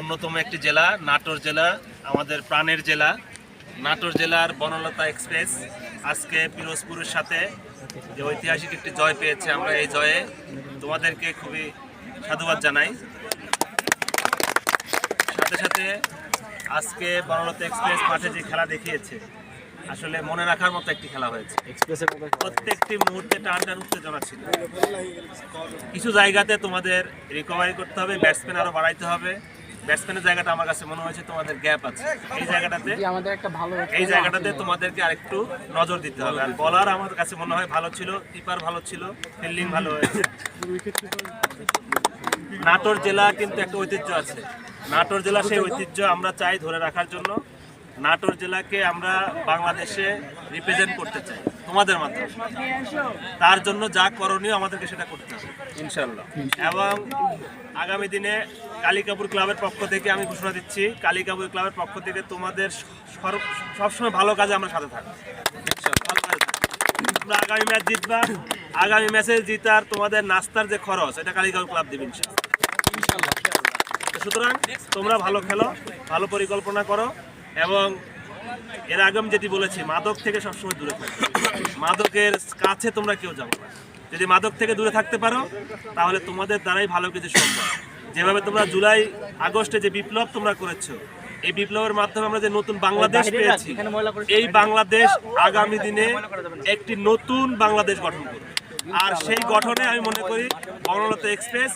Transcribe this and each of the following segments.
অন্যতম একটি জেলা নাটোর জেলা আমাদের প্রাণের জেলা নাটোর জেলার বনলতা এক্সপ্রেস। আজকে পিরোজপুরের সাথে যে ঐতিহাসিক একটি জয় পেয়েছে আমরা এই জয়ে তোমাদেরকে খুবই সাধুবাদ জানাই। সাথে সাথে আজকে বনলতা এক্সপ্রেস মাঠে যে খেলা দেখিয়েছে আসলে মনে রাখার মতো একটি খেলা হয়েছে। এক্সপ্রেসের প্রত্যেকটি মুহূর্তে টান টান উত্তেজনা ছিল। কিছু জায়গাতে তোমাদের রিকভারি করতে হবে ব্যাটসম্যান আরও বাড়াইতে হবে। ব্যাটসম্যানের জায়গাটা আমার কাছে মনে হয়েছে তোমাদের গ্যাপ আছে। এই জায়গাটাতে আমাদের একটা ভালো এই জায়গাটাতে তোমাদেরকে আরেকটু নজর দিতে হবে। আর বলার আমার কাছে মনে হয় ভালো ছিল কিপার ভালো ছিল ফিল্ডিং ভালো হয়েছে। নাটোর জেলা কিন্তু একটা ঐতিহ্য আছে। নাটোর জেলা সেই ঐতিহ্য আমরা চাই ধরে রাখার জন্য। নাটোর জেলাকে আমরা বাংলাদেশে রিপ্রেজেন্ট করতে চাই, তোমাদের মাধ্যমে। তার জন্য যা করণীয় আমাদেরকে সেটা করতে হবে ইনশাল্লাহ এবং আগামী দিনে কালিকাপুর ক্লাবের পক্ষ থেকে আমি ঘোষণা দিচ্ছি, কালিকাপুর ক্লাবের পক্ষ থেকে তোমাদের সবসময় ভালো কাজে আমরা সাথে থাকব। তোমরা আগামী ম্যাচ জিতবা, আগামী ম্যাচে জিতার তোমাদের নাস্তার যে খরচ, এটা কালিকাপুর ক্লাব দেবে ইনশাল্লাহ সুতরাং তোমরা ভালো খেলো, ভালো পরিকল্পনা করো এবং এর আগে আমি যেটি বলেছি মাদক থেকে সবসময় দূরে থাকবে মাদকের কাছে তোমরা কেউ যাব না। যদি মাদক থেকে দূরে থাকতে পারো তাহলে তোমাদের দ্বারাই ভালো কিছু সম্ভব। যেভাবে তোমরা জুলাই আগস্টে যে বিপ্লব তোমরা করেছ এই বিপ্লবের মাধ্যমে আমরা যে নতুন বাংলাদেশ পেয়েছি এই বাংলাদেশ আগামী দিনে একটি নতুন বাংলাদেশ গঠন করবে। আর সেই গঠনে আমি মনে করি বনলতা এক্সপ্রেস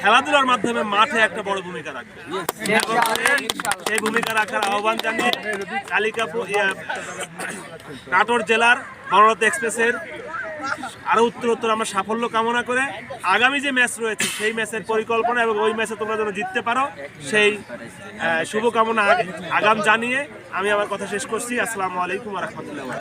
খেলাধুলার মাধ্যমে মাঠে একটা বড় ভূমিকা রাখবে। সেই- ভূমিকা রাখার আহ্বান জানিয়ে কালিকাপুর ইয়া, নাটোর জেলার বনলতা এক্সপ্রেসের আরও উত্তর উত্তর আমরা সাফল্য কামনা করে আগামী যে ম্যাচ রয়েছে সেই ম্যাচের পরিকল্পনা এবং ওই ম্যাচে তোমরা যেন জিততে পারো সেই শুভকামনা আগাম জানিয়ে আমি আমার কথা শেষ করছি। আসসালামু আলাইকুম রহমতুল্লাহ